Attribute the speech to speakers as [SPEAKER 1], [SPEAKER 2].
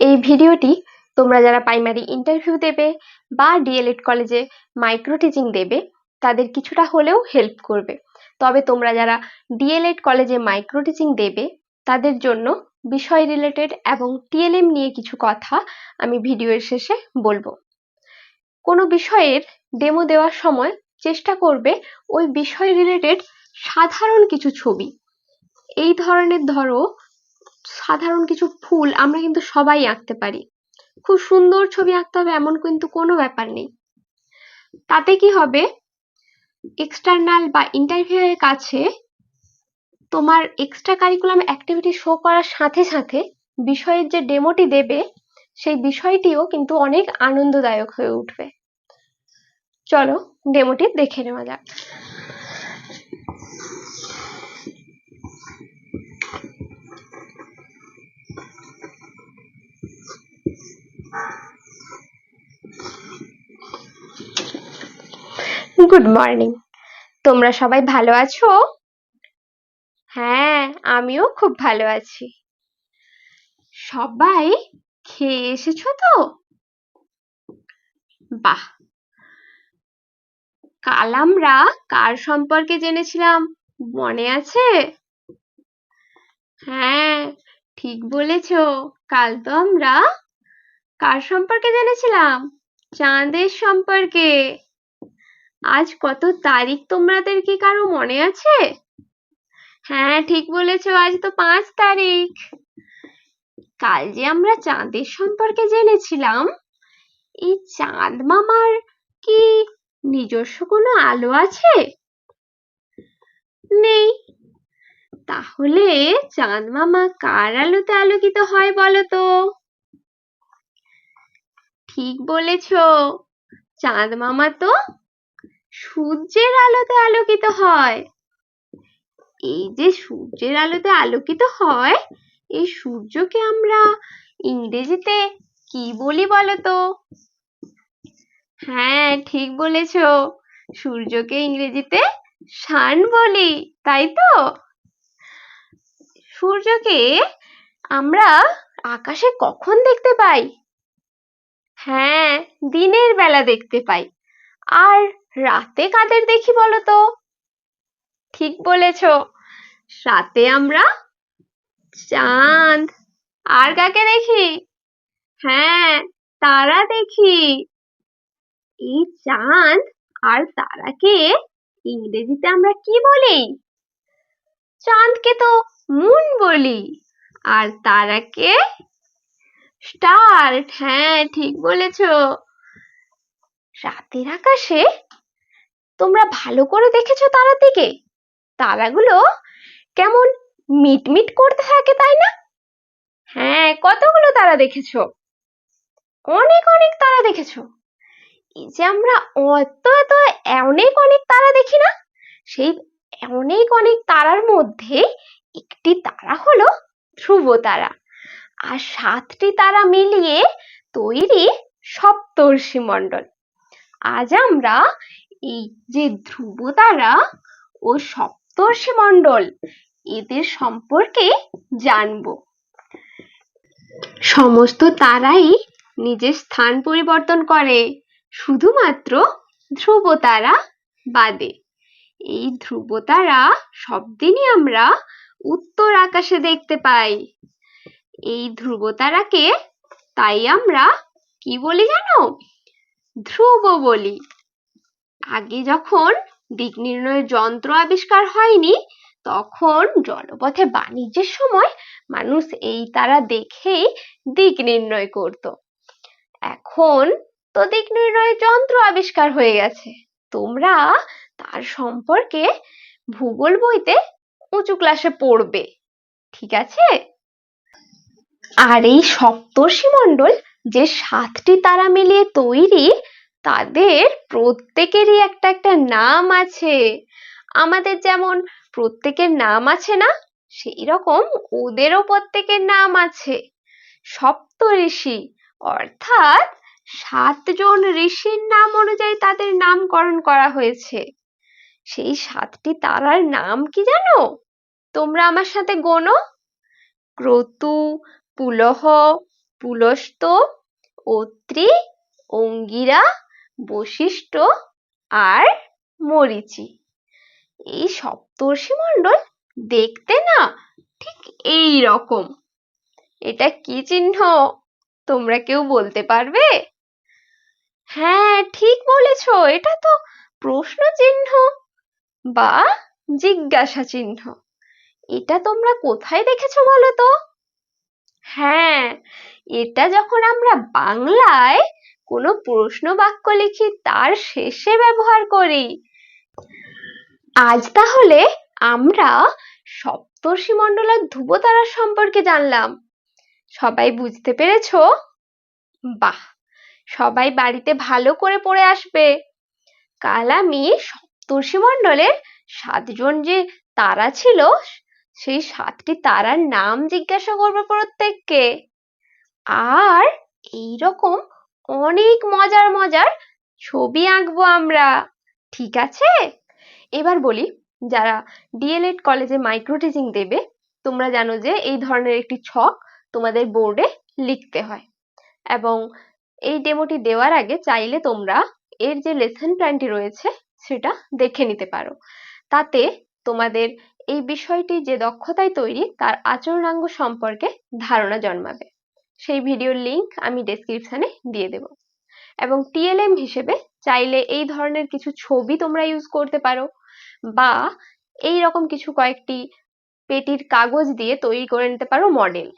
[SPEAKER 1] এই ভিডিওটি তোমরা যারা প্রাইমারি ইন্টারভিউ দেবে বা ডিএলএড কলেজে মাইক্রো টিচিং দেবে, তাদের কিছুটা হলেও হেল্প করবে। তবে তোমরা যারা ডিএলএড কলেজে মাইক্রো টিচিং দেবে, তাদের জন্য বিষয় রিলেটেড এবং টিএলএম নিয়ে কিছু কথা আমি ভিডিওর শেষে বলব। কোনো বিষয়ের ডেমো দেওয়ার সময় চেষ্টা করবে ওই বিষয় রিলেটেড সাধারণ কিছু ছবি। এই ধরনের ধরো সাধারণ কিছু ফুল আমরা কিন্তু সবাই আঁকতে পারি। খুব সুন্দর ছবি আঁকতে হবে এমন কিন্তু কোনো ব্যাপার নেই। তাতে কি হবে? এক্সটার্নাল বা ইন্টারভিউয়ের কাছে তোমার এক্সট্রা কারিকুলাম অ্যাক্টিভিটি শো করার সাথে সাথে বিষয়ের যে ডেমোটি দেবে, সেই বিষয়টিও কিন্তু অনেক আনন্দদায়ক হয়ে উঠবে। চলো ডেমোটি দেখে নেওয়া যাক। গুড মর্নিং তোমরা সবাই ভালো আছো? হ্যাঁ আমিও খুব ভালো আছি। সবাই খেয়ে এসেছ তো? বাহ! কাল আমরা কার সম্পর্কে জেনেছিলাম? মনে আছে? হ্যাঁ ঠিক বলেছ। কাল তো আমরা কার সম্পর্কে জেনেছিলাম? চাঁদের সম্পর্কে। আজ কত তারিখ তোমাদের কি কারও মনে আছে? হ্যাঁ ঠিক বলেছ, আজ তো পাঁচ তারিখ। কাল যে আমরা চাঁদের সম্পর্কে জেনেছিলাম, এই চাঁদ মামার কি নিজস্ব কোনো আলো আছে? নেই। তাহলে চাঁদ মামা কার আলোতে আলোকিত হয় বলো তো? ঠিক বলেছ, চাঁদ মামা তো সূর্যের আলোতে আলোকিত হয়। এই যে সূর্যের আলোতে আলোকিত হয়, এই সূর্যকে আমরা ইংরেজিতে কি বলি বলতো? হ্যাঁ ঠিক বলেছ। সূর্যকে ইংরেজিতে সান বলি, তাই তো? সূর্যকে আমরা আকাশে কখন দেখতে পাই? হ্যাঁ দিনের বেলা দেখতে পাই। আর রাতে কাদের দেখি বলো তো ঠিক বলেছ। রাতে আমরা চাঁদ। আর কাকে দেখি? হ্যাঁ তারা দেখি। এই চাঁদ আর তারাকে ইংরেজিতে আমরা কি বলি? চাঁদকে তো মুন বলি। আর তারাকে স্টার। হ্যাঁ ঠিক বলেছ। রাতের আকাশে তোমরা ভালো করে দেখেছ তারার দিকে? তারাগুলো কেমন মিটমিট করতে থাকে, তাই না? হ্যাঁ কতগুলো তারা দেখেছ? অনেক অনেক তারা দেখেছ। এই যে আমরা অত এত অনেক অনেক তারা দেখি না, সেই অনেক অনেক তারার মধ্যে একটি তারা হলো ধ্রুব তারা। আর সাতটি তারা মিলিয়ে তৈরি সপ্তর্ষি মণ্ডল। আজ আমরা এই যে ধ্রুব তারা ও সপ্তর্ষি মণ্ডল, এদের সম্পর্কে জানব। সমস্ত তারাই নিজের স্থান পরিবর্তন করে, শুধুমাত্র ধ্রুব তারা বাদে। এই ধ্রুব তারা সব দিনই আমরা উত্তর আকাশে দেখতে পাই। এই ধ্রুব তারাকে তাই আমরা কি বলি জানো? ধ্রুব বলি। আগে যখন দিক নির্ণয়ের যন্ত্র আবিষ্কার হয়নি, তখন জলপথে বাণিজ্যের সময় মানুষ এই তারা দেখেই দিক নির্ণয় করত। এখন তো দিক নির্ণয়ের যন্ত্র আবিষ্কার হয়ে গেছে। তোমরা তার সম্পর্কে ভূগোল বইতে উঁচু ক্লাসে পড়বে, ঠিক আছে? আর এই সপ্তর্ষি মণ্ডল যে সাতটি তারা মিলিয়ে তৈরি তাদের প্রত্যেকেরই একটা একটা নাম আছে। আমাদের যেমন প্রত্যেকের নাম আছে না সেই রকম ওদেরও প্রত্যেকের নাম আছে। সপ্ত ঋষি অর্থাৎ সাতজন ঋষির নাম অনুযায়ী তাদের নামকরণ করা হয়েছে। সেই সাতটি তারার নাম কি জানো? তোমরা আমার সাথে গোনো? ক্রতু, পুলহ, পুলস্ত, অত্রি, অঙ্গিরা বশিষ্ঠ আর মরীচি। এই সপ্তর্ষি মণ্ডল দেখতে না ঠিক এই রকম। এটা কি চিহ্ন? তোমরা কেউ বলতে পারবে? হ্যাঁ ঠিক বলেছ। এটা তো প্রশ্ন চিহ্ন বা জিজ্ঞাসা চিহ্ন। এটা তোমরা কোথায় দেখেছ বলো তো? হ্যাঁ এটা যখন আমরা বাংলায় কোনো প্রশ্ন বাক্য লিখি তার শেষে ব্যবহার করি। আজ তাহলে আমরা সপ্তর্ষি মণ্ডলের ধ্রুবতারা সম্পর্কে জানলাম। সবাই বুঝতে পেরেছ? বাহ! সবাই বাড়িতে ভালো করে পড়ে আসবে। কাল আমি সপ্তর্ষি মণ্ডলের সাতজন যে তারা ছিল, সেই সাতটি তারার নাম জিজ্ঞাসা করব প্রত্যেককে। আর এইরকম অনেক মজার মজার ছবি আঁকবো আমরা। ঠিক আছে? এবার বলি, যারা ডিএলএড কলেজে মাইক্রো টিচিং দেবে, তোমরা জানো যে এই ধরনের একটি ছক তোমাদের বোর্ডে লিখতে হয়। এবং এই ডেমোটি দেওয়ার আগে চাইলে তোমরা এর যে লেসন প্ল্যানটি রয়েছে, সেটা দেখে নিতে পারো। তাতে তোমাদের এই বিষয়টি যে দক্ষতায় তৈরি, তার আচরণাঙ্গ সম্পর্কে ধারণা জন্মাবে। সেই ভিডিওর লিংক আমি ডেসক্রিপশানে দিয়ে দেব। এবং টিএলএম হিসেবে চাইলে এই ধরনের কিছু ছবি তোমরা ইউজ করতে পারো বা এই রকম কিছু কয়েকটি পেটির কাগজ দিয়ে তৈরি করে নিতে পারো মডেল